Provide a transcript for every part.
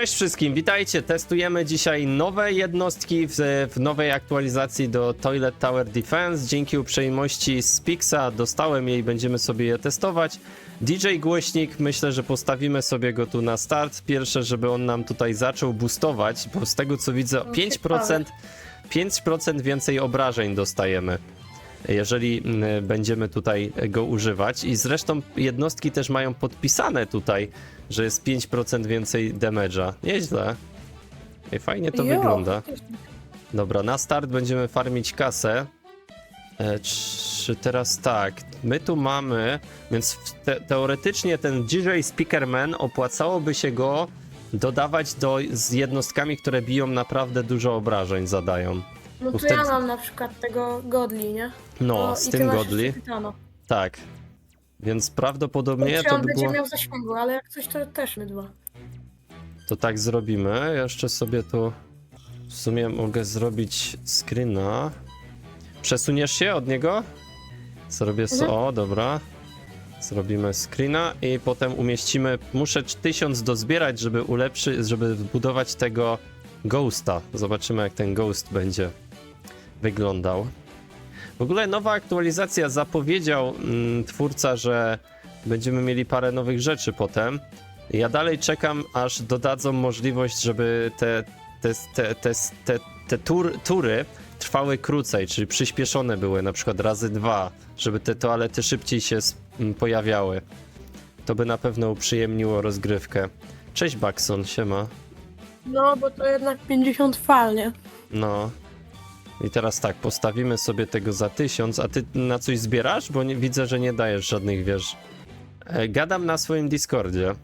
Cześć wszystkim, witajcie. Testujemy dzisiaj nowe jednostki w, w nowej aktualizacji do Toilet Tower Defense. Dzięki uprzejmości Spixa dostałem je i będziemy sobie je testować. DJ głośnik, myślę, że postawimy sobie go tu na start. Pierwsze, żeby on nam tutaj zaczął boostować, bo z tego co widzę, 5%, 5% więcej obrażeń dostajemy jeżeli będziemy tutaj go używać. I zresztą jednostki też mają podpisane tutaj, że jest 5% więcej damage'a. Nieźle. I fajnie to Jo. wygląda. Dobra, na start będziemy farmić kasę. E, czy teraz tak, my tu mamy, więc te, teoretycznie ten DJ Speakerman opłacałoby się go dodawać do, z jednostkami, które biją naprawdę dużo obrażeń, zadają. No to ja mam na przykład tego Godli, nie? No, z i ty tym masz Godly. jeszcze Tytana. Tak. Więc prawdopodobnie Czy to on by będzie było... miał zasięgu, ale jak coś to też my dwa. To tak zrobimy. Jeszcze sobie tu w sumie mogę zrobić screena. Przesuniesz się od niego? Zrobię so... Mhm. O, dobra. Zrobimy screena i potem umieścimy... Muszę c- tysiąc dozbierać, żeby ulepszyć, żeby wbudować tego ghosta. Zobaczymy jak ten ghost będzie wyglądał. W ogóle nowa aktualizacja zapowiedział mm, twórca, że będziemy mieli parę nowych rzeczy potem. Ja dalej czekam, aż dodadzą możliwość, żeby te, te, te, te, te, te tur, tury trwały krócej, czyli przyspieszone były, na przykład razy dwa, żeby te toalety szybciej się s- m, pojawiały. To by na pewno uprzyjemniło rozgrywkę. Cześć Baxon, siema. No, bo to jednak 50 fal, nie? No. I teraz tak, postawimy sobie tego za tysiąc, a ty na coś zbierasz? Bo nie, widzę, że nie dajesz żadnych wież. E, gadam na swoim Discordzie.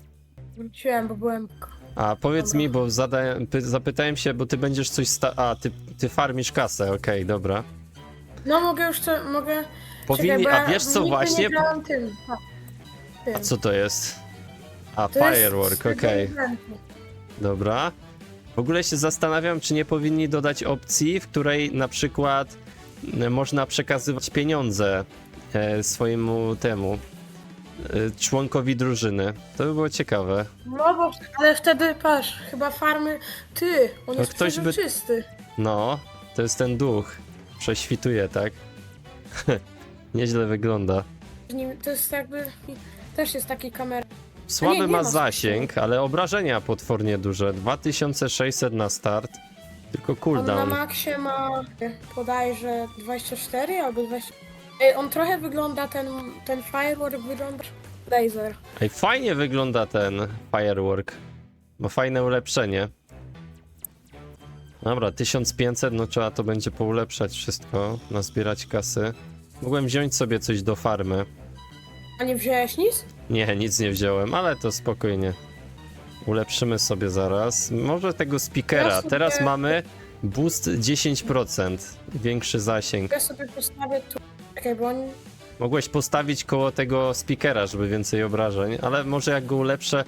Wróciłem, bo byłem... A powiedz mi, bo zadałem, py, zapytałem się, bo ty będziesz coś sta... A, ty, ty farmisz kasę, okej, dobra. No, mogę już to... mogę... Powinni... Czekaj, bo A ja wiesz co nigdy właśnie? nie tym. A, tym. Co to jest? A, To jest firework, okej, dobra. W ogóle się zastanawiam, czy nie powinni dodać opcji, w której na przykład e, można przekazywać pieniądze e, swojemu temu e, członkowi drużyny. To by było ciekawe. No, bo... Ale wtedy, patrz, chyba farmy... Ty, on No jest ktoś by- przezroczysty. No, to jest ten duch. Prześwituje, tak? Nieźle wygląda. To jest jakby... Też jest taki kamera. Słaby nie ma ma zasięg, ale obrażenia potwornie duże. 2600 na start. Tylko On na cooldown. maksie ma bodajże 24 albo 20. Ej, on trochę wygląda ten, ten firework wygląda laser. Ej, fajnie wygląda ten firework. Ma fajne ulepszenie. Dobra, 1500, no trzeba to będzie poulepszać wszystko, nazbierać kasy. Mogłem wziąć sobie coś do farmy. A nie wziąłeś nic? Nie, nic nie wziąłem, ale to spokojnie. Ulepszymy sobie zaraz. Może tego speakera. Ja sobie- Teraz mamy boost 10%. Większy zasięg. Ja sobie postawię tu. Czekaj, bo on... Mogłeś postawić koło tego speakera, żeby więcej obrażeń, ale może jak go ulepszę.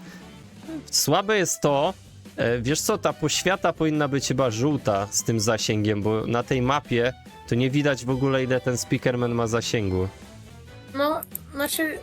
Słabe jest to, e, wiesz co, ta poświata powinna być chyba żółta z tym zasięgiem, bo na tej mapie to nie widać w ogóle ile ten speakerman ma zasięgu. No, znaczy...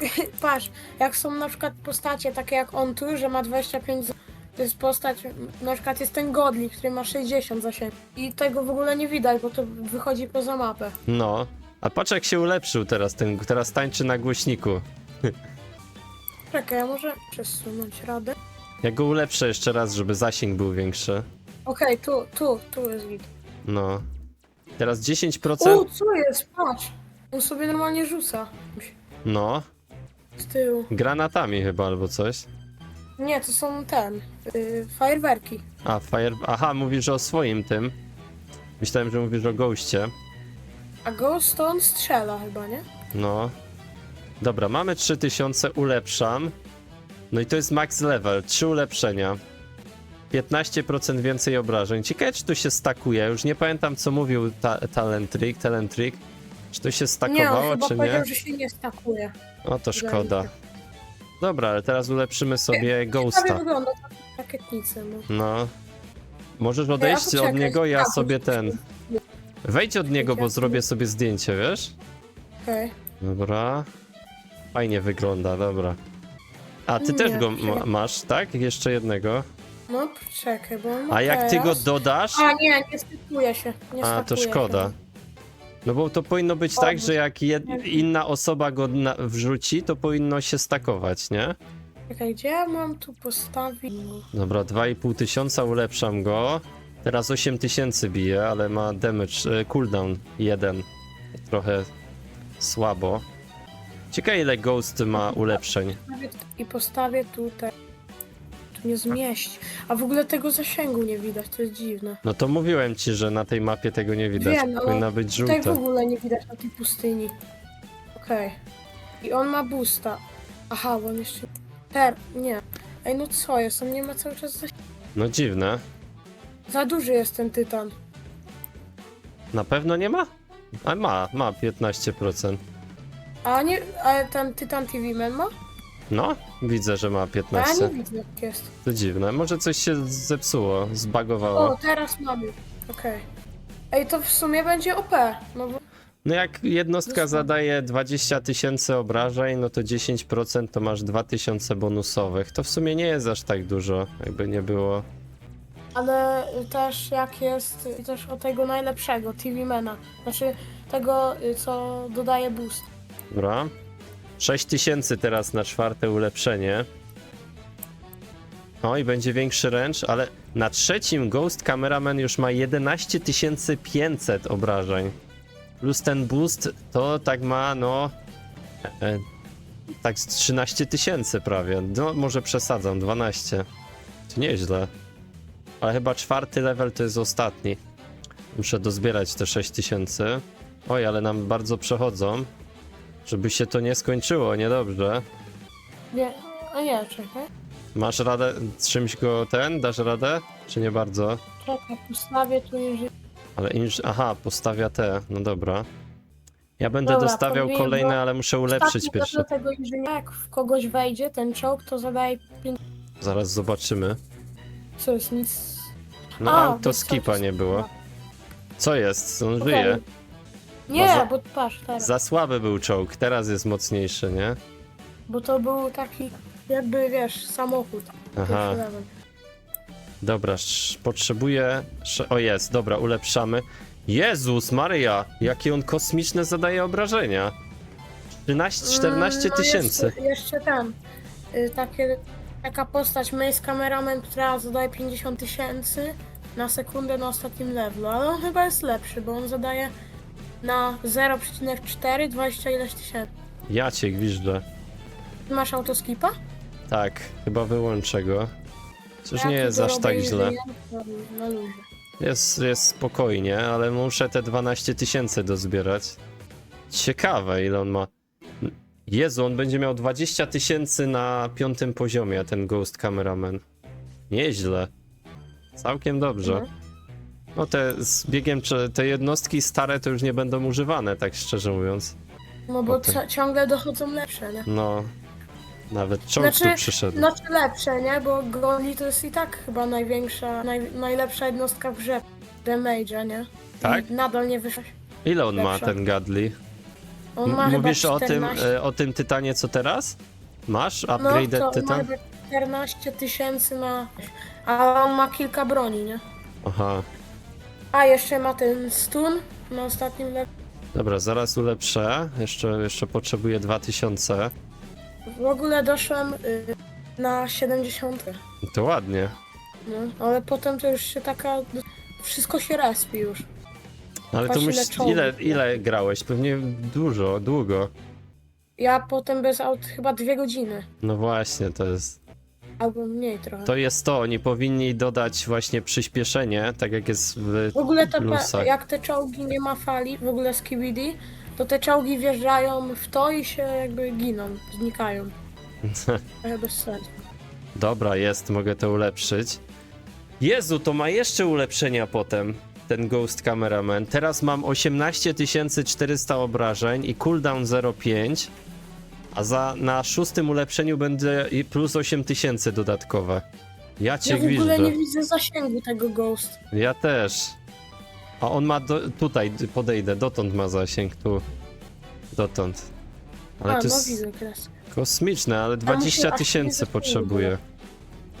Patrz, jak są na przykład postacie takie jak on tu, że ma 25 za- to jest postać, na przykład jest ten Godly, który ma 60 zasięgu. I tego w ogóle nie widać, bo to wychodzi poza mapę. No, a patrz jak się ulepszył teraz, ten, teraz tańczy na głośniku. Czekaj, ja może przesunąć radę. Ja go ulepszę jeszcze raz, żeby zasięg był większy. Okej, tu, tu, tu jest widać. No. Teraz 10%. O, co jest? Patrz. On sobie normalnie rzuca. No. Tyłu. Granatami chyba albo coś. Nie, to są ten. Yy, fajerwerki. A, fire... Aha, mówisz o swoim tym. Myślałem, że mówisz o goście. A Ghost to on strzela chyba, nie? No. Dobra, mamy 3000, ulepszam. No i to jest max level, 3 ulepszenia. 15% więcej obrażeń. Ciekawe, czy to się stakuje. Już nie pamiętam, co mówił ta talent trick, talent trick. Czy to się nie, on stakowało, chyba czy nie? powiedział, że się nie stakuje. O, to Wydaje szkoda. się. Dobra, ale teraz ulepszymy sobie Ciekawie Ghosta. wygląda to rakietnicy, no. No. Możesz odejść poczekaj, od niego, ja tak, sobie ten... Wejdź od niego, bo zrobię sobie zdjęcie, wiesz? Okej. Dobra. Fajnie wygląda, dobra. A ty Nie, też go ma masz, tak? Jeszcze jednego. No, czekaj, bo on A jak ty go teraz- dodasz, A nie, nie stykuje się. Nie a to stakuje szkoda. No bo to powinno być tak, że jak jed, inna osoba go na, wrzuci, to powinno się stakować, nie? Czekaj, gdzie ja mam tu postawić? Dobra, 2,5 tysiąca ulepszam go. Teraz 8 tysięcy bije, ale ma damage, e, cooldown 1. Trochę słabo. Ciekawe ile Ghost ma ulepszeń. I postawię tutaj. Nie zmieści. A w ogóle tego zasięgu nie widać, to jest dziwne. No to mówiłem ci, że na tej mapie tego nie widać. Wiem, ale Powinna być Tutaj w ogóle nie widać na tej pustyni. Okej. I on ma boosta. Aha, bo on jeszcze... Ter... Nie. Ej, no co jest? On nie ma cały czas zasięgu. No dziwne. Za duży jest ten tytan. Na pewno nie ma? A ma, ma 15%. A nie... A ten tytan TV Man ma? No, widzę, że ma ja 15. nie widzę, jak jest. To dziwne. Może coś się zepsuło, zbagowało. O, teraz mamy. Okej. Ej, to w sumie będzie OP. No bo... No jak jednostka zadaje 20 tysięcy obrażeń, no to 10% to masz 2000 bonusowych. To w sumie nie jest aż tak dużo, jakby nie było. Ale też jak jest y, też o tego najlepszego, TV Mana. Znaczy tego, y, co dodaje boost. Dobra. 6000 teraz na czwarte ulepszenie. O i będzie większy ręcz, ale na trzecim Ghost Cameraman już ma 11 500 obrażeń. Plus ten boost to tak ma, no. E, tak z 13 tysięcy prawie. No może przesadzam, 12. To nieźle. Ale chyba czwarty level to jest ostatni. Muszę dozbierać te 6000. Oj, ale nam bardzo przechodzą. Żeby się to nie skończyło, niedobrze. Nie, a nie, czekaj. Masz radę, czymś go ten, dasz radę? Czy nie bardzo? Czekaj, postawię tu inżynier. Ale inż... Aha, postawia te, no dobra. Ja będę Dobra, dostawiał kolejne, go- ale muszę ulepszyć Ostatni pierwsze. do tego inżyniera, jak w kogoś wejdzie ten czołg, to zadaje 5... Zaraz zobaczymy. Co jest nic... No A, auto wiesz co, skipa to- nie było. Co jest? On Okej. żyje. Nie, Może- bo patrz teraz. Za słaby był czołg, teraz jest mocniejszy, nie? Bo to był taki, jakby wiesz, samochód. Aha, Pierwszy level. dobra, sz- potrzebuję... sz- O jest, dobra, ulepszamy. Jezus Maria, jakie on kosmiczne zadaje obrażenia. 13, 14 Mm, no tysięcy. Jeszcze, jeszcze ten. Y, takie, taka postać Mace Cameraman, która zadaje 50 tysięcy na sekundę na ostatnim levelu, ale on chyba jest lepszy, bo on zadaje na 0,4 20 ileś tysięcy. Ja cię gwiżdżę. Ty Masz autoskipa? Tak, chyba wyłączę go. Cóż Ja nie tu jest aż tak źle. Na luzie. Jest, jest spokojnie, ale muszę te 12 tysięcy dozbierać. Ciekawe, ile on ma. Jezu, on będzie miał 20 tysięcy na piątym poziomie, ten Ghost Cameraman. Nieźle. Całkiem dobrze. No. No te z biegiem, czy te jednostki stare to już nie będą używane, tak szczerze mówiąc. No bo cia- ciągle dochodzą lepsze, nie? No, nawet czołg Znaczy, tu przyszedł. Znaczy lepsze, nie? Bo Goli to jest i tak chyba największa, naj, najlepsza jednostka w grze. Damage'a, nie? Tak? I nadal nie wyszła. Ile on ma, lepsza. ten Gadli? On ma M- chyba Mówisz o tym, 14 e, o tym tytanie, co teraz? Masz No, upgraded to on ma tytan? chyba 14 tysięcy na... A on ma kilka broni, nie? Aha. A jeszcze ma ten stun na ostatnim levelu. Dobra, zaraz ulepszę. Jeszcze, jeszcze potrzebuję 2000. W ogóle doszłem y, na 70. To ładnie. No, ale potem to już się taka... Wszystko się respi już. Ale to Patrz, ile musisz. ile grałeś? Pewnie dużo, długo. Ja potem bez aut chyba dwie godziny. No właśnie, to jest. Albo mniej trochę. To jest to. Oni powinni dodać właśnie przyspieszenie, tak jak jest w W ogóle te, plusach. jak te czołgi nie ma fali, w ogóle z KBD, to te czołgi wjeżdżają w to i się jakby giną, znikają. Trochę bez sensu. Dobra, jest, mogę to ulepszyć. Jezu, to ma jeszcze ulepszenia potem. Ten Ghost Cameraman. Teraz mam 18 400 obrażeń i cooldown 0,5. A za, na szóstym ulepszeniu będzie i plus 8000 dodatkowe. Ja cię Ja w ogóle gwiżdżę. nie widzę zasięgu tego Ghost. Ja też. A on ma do, tutaj, podejdę, dotąd ma zasięg, tu. Dotąd. Ale A, to no jest widzę kosmiczne, ale 20 muszę aż tysięcy nie potrzebuję.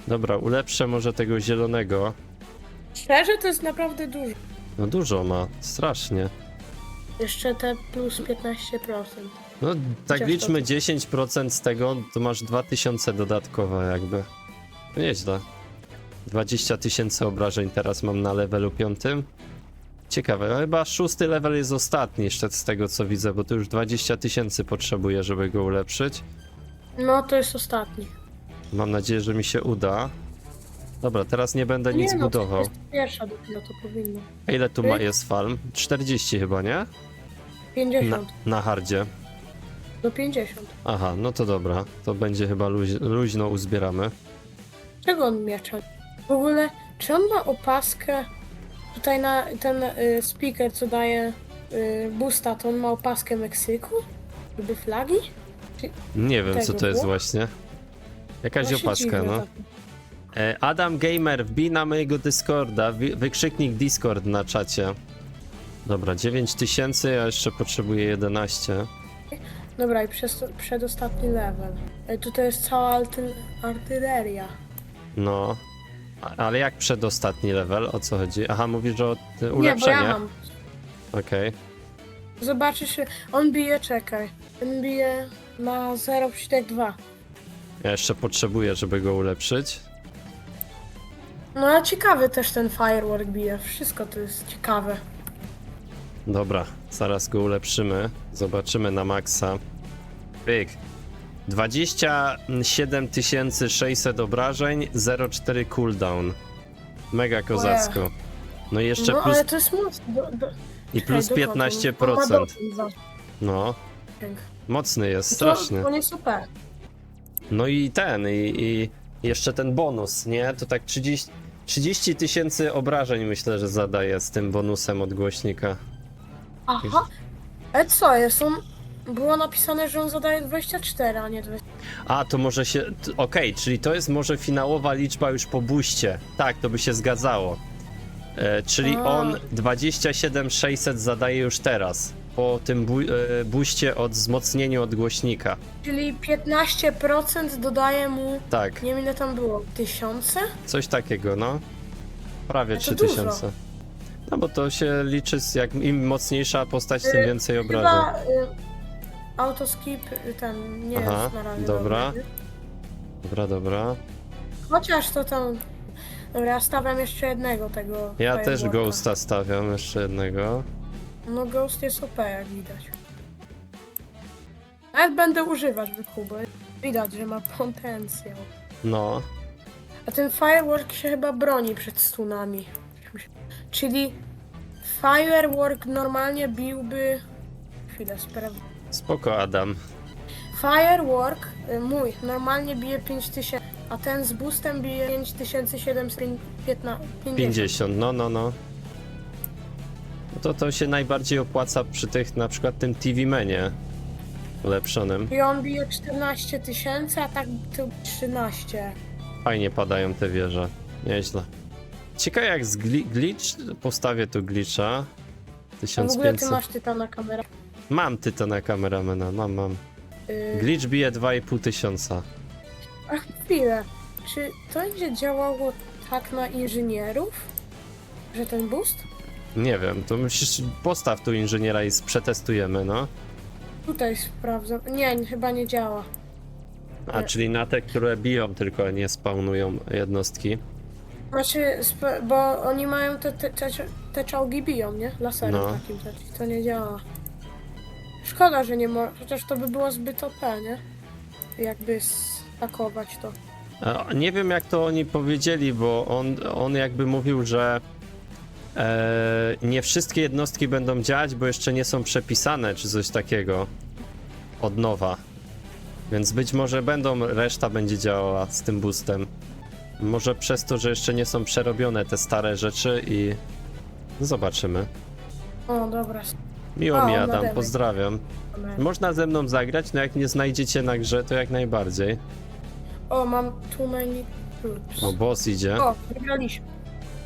Dobra, ulepszę może tego zielonego. Szczerze to jest naprawdę dużo. No dużo ma, strasznie. Jeszcze te plus 15%. No tak Chociaż liczmy to- 10% z tego, to masz 2000 dodatkowe jakby. To Nieźle. 20 tysięcy obrażeń teraz mam na levelu 5. Ciekawe, ale chyba szósty level jest ostatni jeszcze z tego co widzę, bo to już 20 tysięcy potrzebuję, żeby go ulepszyć. No to jest ostatni. Mam nadzieję, że mi się uda. Dobra, teraz nie będę nic no, to budował. jest pierwsza dopiero to powinno. A ile tu ma, jest farm? 40 chyba, nie? Na, 50. na hardzie. Do 50. Aha, no to dobra. To będzie chyba luź, luźno uzbieramy. Czego on miecza? W ogóle, czy on ma opaskę? Tutaj na ten y, speaker, co daje y, boosta, to on ma opaskę Meksyku? Jakby flagi? Nie wiem, co Tego to jest było? właśnie. Jakaś No się opaska, no. tak. E, Adam Gamer, wbij na mojego Discorda, wi- wykrzyknik Discord na czacie. Dobra, 9000, ja jeszcze potrzebuję 11. Dobra, i przez, przedostatni level. Y, tutaj jest cała alty, artyleria. No. A, ale jak przedostatni level? O co chodzi? Aha, mówisz o y, Nie, bo ulepszenie? ja mam. Okej. Zobaczysz, on bije, czekaj. On bije na 0,2. Ja jeszcze potrzebuję, żeby go ulepszyć. No ale ciekawy też ten firework bije. Wszystko to jest ciekawe. Dobra, zaraz go ulepszymy. Zobaczymy na maksa. Pyk. 27 600 obrażeń, 0,4 cooldown. Mega kozacko. No i jeszcze no plus, ale to jest mocno. Do, do, i plus czekaj, dokąd on- on ma 15%. No, mocny jest, straszny. to nie super. No i ten, i, i jeszcze ten bonus, nie? To tak 30 30 tysięcy obrażeń myślę, że zadaje z tym bonusem od głośnika. Aha. Ale co jest? On... Było napisane, że on zadaje 24, a nie 20. A, to może się. t- Okej, czyli to jest może finałowa liczba już po buście. Tak, to by się zgadzało. E, czyli A. on 27 600 zadaje już teraz. Po tym bu e, buście od wzmocnieniu od głośnika. Czyli 15% dodaje mu. Tak, Nie wiem ile tam było. Tysiące? coś takiego, no. Prawie A to 3000. No bo to się liczy, z jak im mocniejsza postać, tym Y, więcej obrażeń. Chyba y, autoskip y, ten nie Aha, jest na razie dobra. dobry. Dobra, dobra. Chociaż to tam. Dobra, ja stawiam jeszcze jednego tego. Ja też fireworka. Ghosta stawiam, jeszcze jednego. No Ghost jest OP jak widać. Nawet będę używać wykuby. Widać, że ma potencjał. No, A ten firework się chyba broni przed stunami. Czyli firework normalnie biłby. Chwilę, sprawdzę. spoko Adam. Firework, y, mój, normalnie bije 5000, a ten z boostem bije 5750. 50, no, no, no. No to to się najbardziej opłaca przy tych, na przykład tym TV menie ulepszonym. I on bije 14 tysięcy, a tak to 13. Fajnie padają te wieże, nieźle. Ciekawe jak z gli glitch, postawię tu glitcha. A w ogóle ty 1500. masz tytana kamera. Mam tytana kameramana, mam, mam. Yy, Glitch bije 2,5 tysiąca. a chwilę, czy to będzie działało tak na inżynierów? Że ten boost? Nie wiem, to musisz, postaw tu inżyniera i przetestujemy, no. Tutaj sprawdzam. Nie, chyba nie działa. A, czyli na te, które biją tylko, nie spawnują jednostki. Znaczy, bo oni mają te, te, te, te czołgi biją, nie? Laserem No. takim, to, to nie działa. Szkoda, że nie może, chociaż to by było zbyt OP, nie? Jakby spakować to. E, Nie wiem jak to oni powiedzieli, bo on, on jakby mówił, że e, nie wszystkie jednostki będą działać, bo jeszcze nie są przepisane, czy coś takiego od nowa. Więc być może będą, reszta będzie działała z tym boostem. Może przez to, że jeszcze nie są przerobione te stare rzeczy i zobaczymy. O, dobra. Miło O, mi Adam, pozdrawiam. Można ze mną zagrać, no jak nie znajdziecie na grze, to jak najbardziej. O, mam too many troops. O, boss idzie. O, wygraliśmy.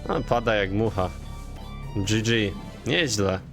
A, pada jak mucha. GG. Nieźle.